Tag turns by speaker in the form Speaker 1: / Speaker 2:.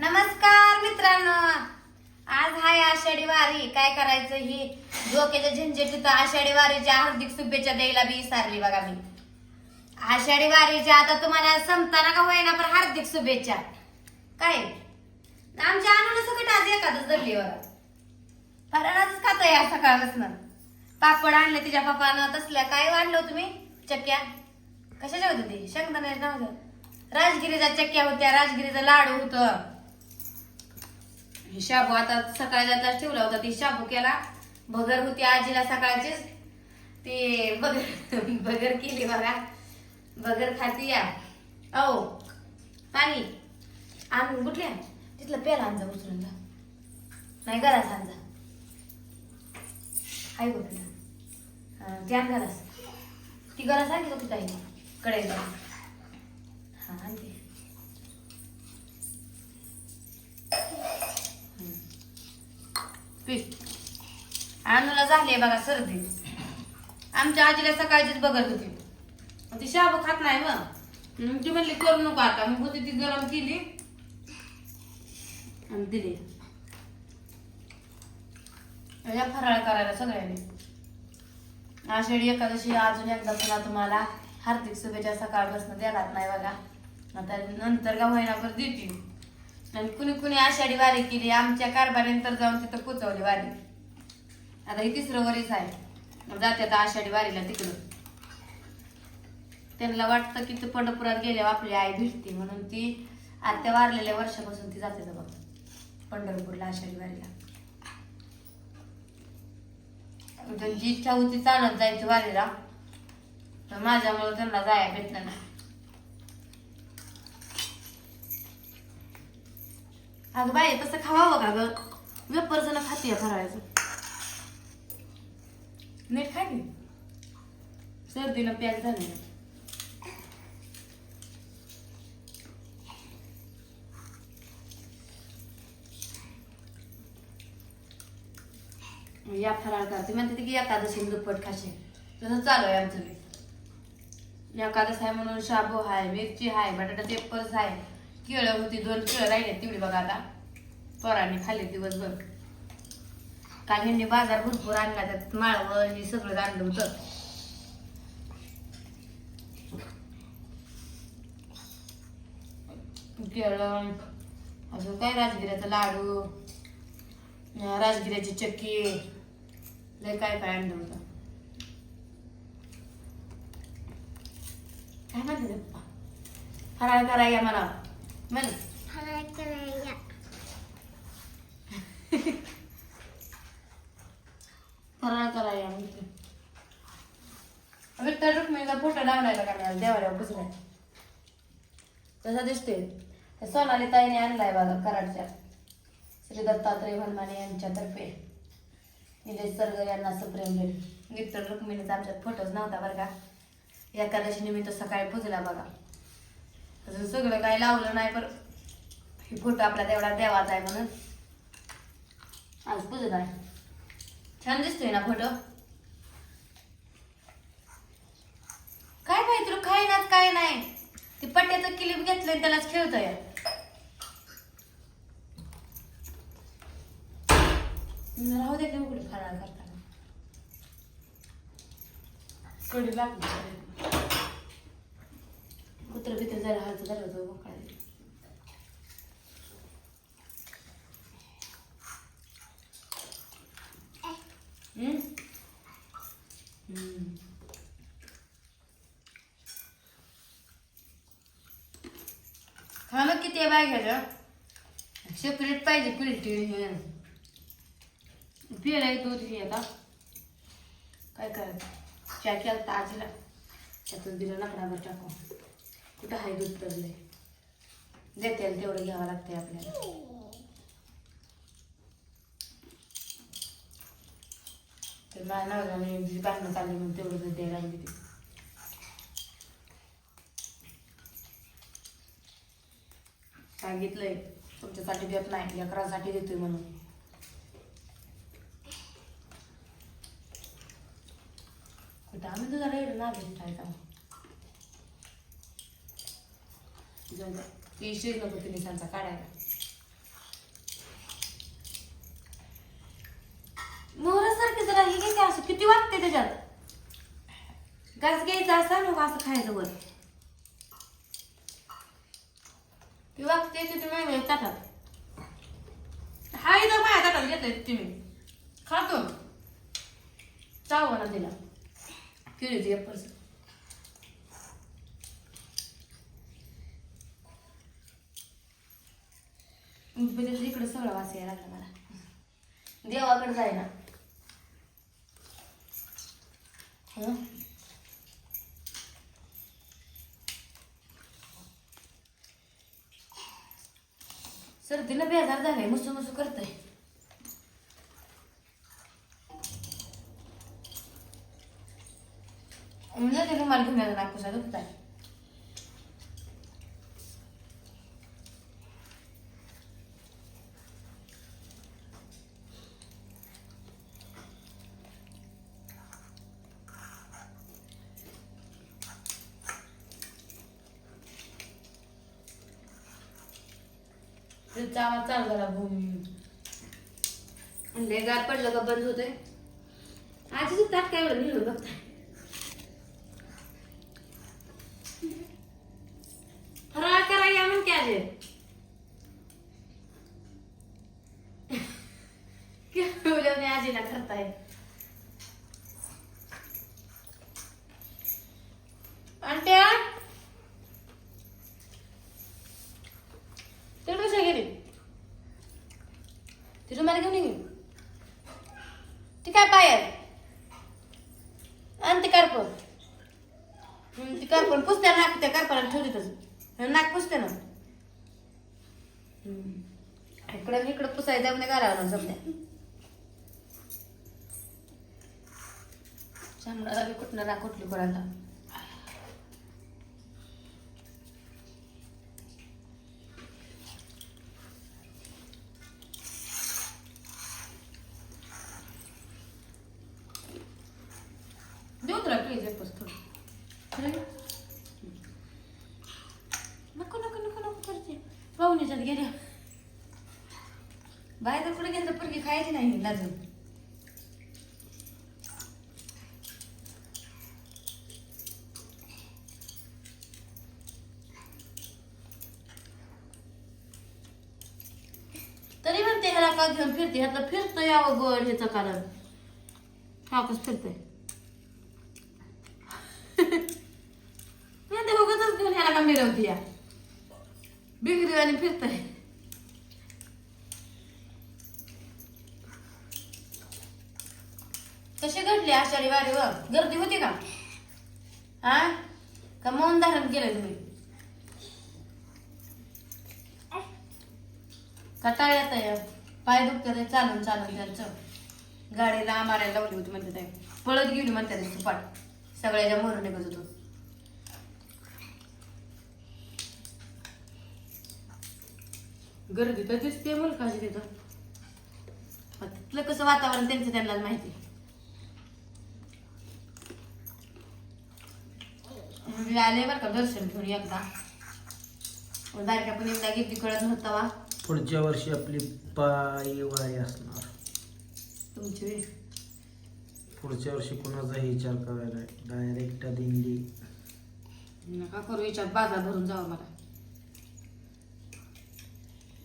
Speaker 1: नमस्कार मित्रांनो. आज हाय आषाढी वारी. काय करायचं ही? डोक्याच्या झंझटीत आषाढी वारीच्या हार्दिक शुभेच्छा द्यायला बी सारली बघा मी. आषाढी वारीच्या आता तुम्हाला संपताना का होईना पण हार्दिक शुभेच्छा. काय? आमच्या आणून सकट आज एखादच धरली बघा. फराळाच खात या सकाळपासून. पापड आणलं तिच्या पप्पानं तसल्या काय आणलं हो तुम्ही? चक्क्या. कशाच्या होत्या ते? शेंगदाणे राजगिरीचा राजगिरीच्या चक्क्या होत्या राजगिरीचं लाडू होतं. शाबू आता सकाळी जाता ठेवला होता. ती शाबू केला. भगर होती आजीला सकाळचीच. ते बगर बगर केली बघा. बगर खाती या. औ पाणी. आण कुठल्या तिथलं पेला आणजा उचलून जा. नाही गरास आणजा हाय बघ तिथं हा ध्यान गरास ती गरास आणली का तिथं आहे कडे हा आणते. पीठ अनुला झाली बघा सर्दी. आमच्या आजीला सकाळचीच बघत होती. ती शाबू खात नाही मग ती म्हणली करू नको आता. मग होती ती गरम केली आणि दिली. या फराळ करायला सगळ्यांनी. आषाढी एकादशी अजून एकदा पुन्हा तुम्हाला हार्दिक शुभेच्छा सकाळपासून देणार नाही बघा. आता नंतर का होईना पण देतील. आणि कुणी कुणी आषाढी वारी केली आमच्या कारभारीनंतर जाऊन तिथं पोचवली वारी. आता ही तिसरं वरीच आहे. जाते आता आषाढी वारीला तिकडं. त्यांना वाटतं की ते पंढरपुरात गेल्यावर आपली आई भेटते म्हणून ती आत्या वारलेल्या वर्षापासून ती जाते बघ पंढरपूरला आषाढी वारीला. त्यांची इच्छा होती चालत जायची वारीला तर माझ्यामुळे त्यांना जायला भेटलं नाही. अगं बाई तसं खावावं का ग? वेपर जण खाते फराळाचं. नीट खा की सर्दीनं प्याज झाले या फराळ करते. म्हणते की एकादशी दुप्पट खाशे तसं चालू आहे आमचं एकादश आहे म्हणून शाबू आहे मिरची आहे बटाटा पेपर्स आहे. केळं होती दोन केळं राहिले तेवढी बघा आता. पोरांनी खाल्ली दिवसभर. काल ह्यांनी बाजार भरपूर आणला त्यात माळवं हे सगळं आणलं होतं. केळं अजून काय राजगिऱ्याचा लाडू राजगिऱ्याची चक्की लय काय काय आणलं होतं. काय म्हणते फराळ करा या मला. म्हण फराळ म्हणते विठ्ठल रुक्मिणीचा फोटो लावलायला का नाही देवाला पुसलाय तसा दिसतोय त्या सोनाली ताईने आणलाय बघा कराडच्या श्री दत्तात्रय हनुमाने यांच्यातर्फे निलेश सरगर यांना सुप्रीम भेट विठ्ठल रुक्मिणीचा आमच्यात फोटोच नव्हता बरं का एकादशी निमित्त सकाळी पुजला बघा अजून सगळं काही लावलं नाही पण हे फोटो आपला तेवढा देवाचा आहे म्हणून. आज पूजत आहे छान दिसतोय ना फोटो? काय माहिती तुला काय ना काय नाही. ते पट्ट्याचं क्लिप घेतलंय त्यालाच खेळतोय. राहू दे उघडी कुठे फराळ करताना. कडी लागली. कुत्र बित्र जायला हालचं दरवाजा मोकळा हा मग किती आहे बाय सेपरेट पाहिजे पिलटी हे पिळाय दूध हे आता. काय करायचं? चहा केला आजीला. त्यातून दिलं नकडावर टाकून. कुठं आहे दूध पडलंय देते तेवढं घ्यावं लागतंय आपल्याला. तर माझ्या नवऱ्याने जी भांडणं म्हणून तेवढं दूध द्यायला लागली ती. सांगितलंय तुमच्यासाठी देत नाही लेकरासाठी देतोय म्हणून. कुठं आम्ही तुझा रेड ना भेटायचा जाऊ द्या विषय नको तुम्ही सांगा काढायला. मोहरासारखी जरा हे घ्यायचं असं. किती वाटते त्याच्यात? घास घ्यायचा असा नको असं खायचं वर. ती वागते तिथे माझ्या ताटात. हा इथं माझ्या ताटात घेतलंय तुम्ही खातो. चावा ना तिला किती एप्पल म्हणजे इकडे सगळं वास यायला लागला मला. देवाकडे जाय ना हं? सर्दीला बेजार झालंय मुसू मुसू करतय. म्हणजे ते रुमाल घेऊन यायला नागपूरचा दुखताय त्याचा आवाज चालू झाला भूमी लय गार पडलं का बंद होतोय? आजीच ताट काय एवढं? लिहिलं बघताय फराळ करा या मग की आजे उद्या आजीला करताय अंट्या ते कशा गेली ती रुमाला घेऊन गेली ती काय पायर आणि ती कारपण. ती कारपण पुसत्या नाक त्या कारपणाला ठेवली तसं नाक पुसते ना इकडं इकडं पुसायचं म्हणजे घालावं ना समजा शामळाला बी कुठनं ना कुठली कोणाला देऊ तुला प्लीज एक पुस्तक नको नको नको नको करते पाहुण्याच्यात बाहेर तर कुठे गेलं पुरगी खायची नाही लाजून तरी म्हणते ह्याला का घेऊन फिरते? ह्यातलं फिरतं यावं गड ह्याचं कारण. हा कस फिरतंय ते घेऊन ह्याला का मिरवती या बिगडी आणि फिरतंय कशी घडली आषाढी वारीवर गर्दी होती का हा का मौन धारण केलं तुम्ही कटाळ येत आहे पाय दुखत चालून चालून त्यांचं गाडीला मारायला लावली होती म्हणते पळत गेली म्हणते सुपाट सगळ्याच्या मोर निघत होतो गर्दी तर दिसते मुलकाची तिथं. तिथलं कसं वातावरण त्यांचं त्यांनाच माहिती. आले बरं का दर्शन घेऊन एकदा. दारक्या पण एकदा किती कळत नव्हता वा
Speaker 2: पुढच्या वर्षी आपली पायवारी असणार.
Speaker 1: तुमची.
Speaker 2: पुढच्या वर्षी कोणाचाही विचार करायला डायरेक्ट दिंडी.
Speaker 1: नका करू याच्यात बाजार भरून जावं मला.